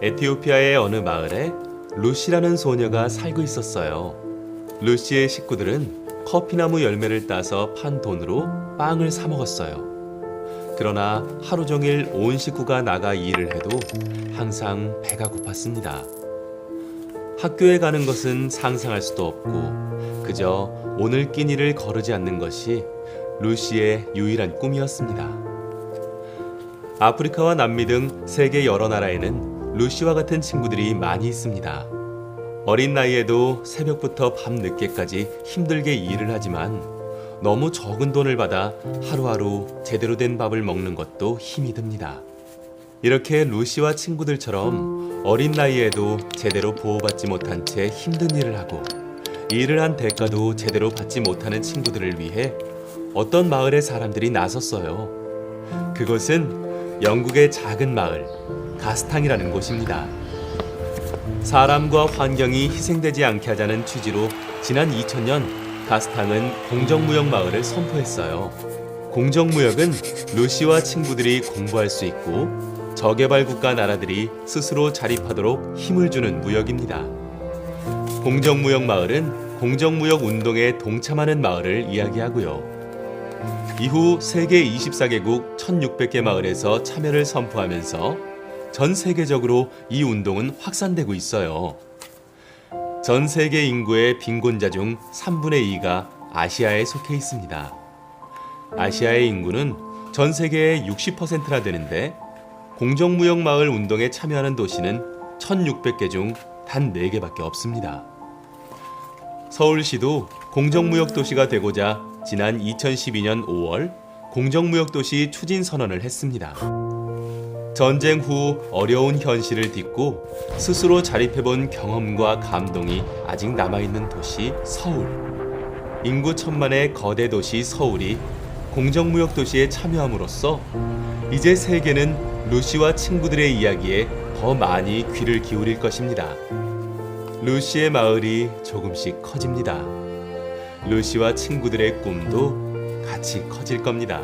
에티오피아의 어느 마을에 루시라는 소녀가 살고 있었어요. 루시의 식구들은 커피나무 열매를 따서 판 돈으로 빵을 사 먹었어요. 그러나 하루 종일 온 식구가 나가 일을 해도 항상 배가 고팠습니다. 학교에 가는 것은 상상할 수도 없고 그저 오늘 끼니를 거르지 않는 것이 루시의 유일한 꿈이었습니다. 아프리카와 남미 등 세계 여러 나라에는 루시와 같은 친구들이 많이 있습니다. 어린 나이에도 새벽부터 밤 늦게까지 힘들게 일을 하지만 너무 적은 돈을 받아 하루하루 제대로 된 밥을 먹는 것도 힘이 듭니다. 이렇게 루시와 친구들처럼 어린 나이에도 제대로 보호받지 못한 채 힘든 일을 하고 일을 한 대가도 제대로 받지 못하는 친구들을 위해 어떤 마을의 사람들이 나섰어요. 그곳은 영국의 작은 마을 가스탕이라는 곳입니다. 사람과 환경이 희생되지 않게 하자는 취지로 지난 2000년 가스탕은 공정무역 마을을 선포했어요. 공정무역은 루시와 친구들이 공부할 수 있고 저개발 국가 나라들이 스스로 자립하도록 힘을 주는 무역입니다. 공정무역 마을은 공정무역 운동에 동참하는 마을을 이야기하고요. 이후 세계 24개국 1600개 마을에서 참여를 선포하면서 전 세계적으로 이 운동은 확산되고 있어요. 전 세계 인구의 빈곤자 중 3분의 2가 아시아에 속해 있습니다. 아시아의 인구는 전 세계의 60%나 되는데 공정무역 마을 운동에 참여하는 도시는 1600개 중 단 4개밖에 없습니다. 서울시도 공정무역 도시가 되고자 지난 2012년 5월 공정무역 도시 추진 선언을 했습니다. 전쟁 후 어려운 현실을 딛고 스스로 자립해본 경험과 감동이 아직 남아있는 도시 서울. 인구 천만의 거대 도시 서울이 공정무역 도시에 참여함으로써 이제 세계는 루시와 친구들의 이야기에 더 많이 귀를 기울일 것입니다. 루시의 마을이 조금씩 커집니다. 루시와 친구들의 꿈도 같이 커질 겁니다.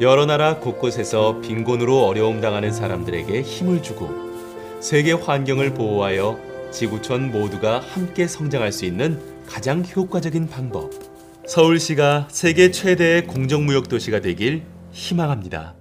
여러 나라 곳곳에서 빈곤으로 어려움 당하는 사람들에게 힘을 주고 세계 환경을 보호하여 지구촌 모두가 함께 성장할 수 있는 가장 효과적인 방법. 서울시가 세계 최대의 공정무역 도시가 되길 희망합니다.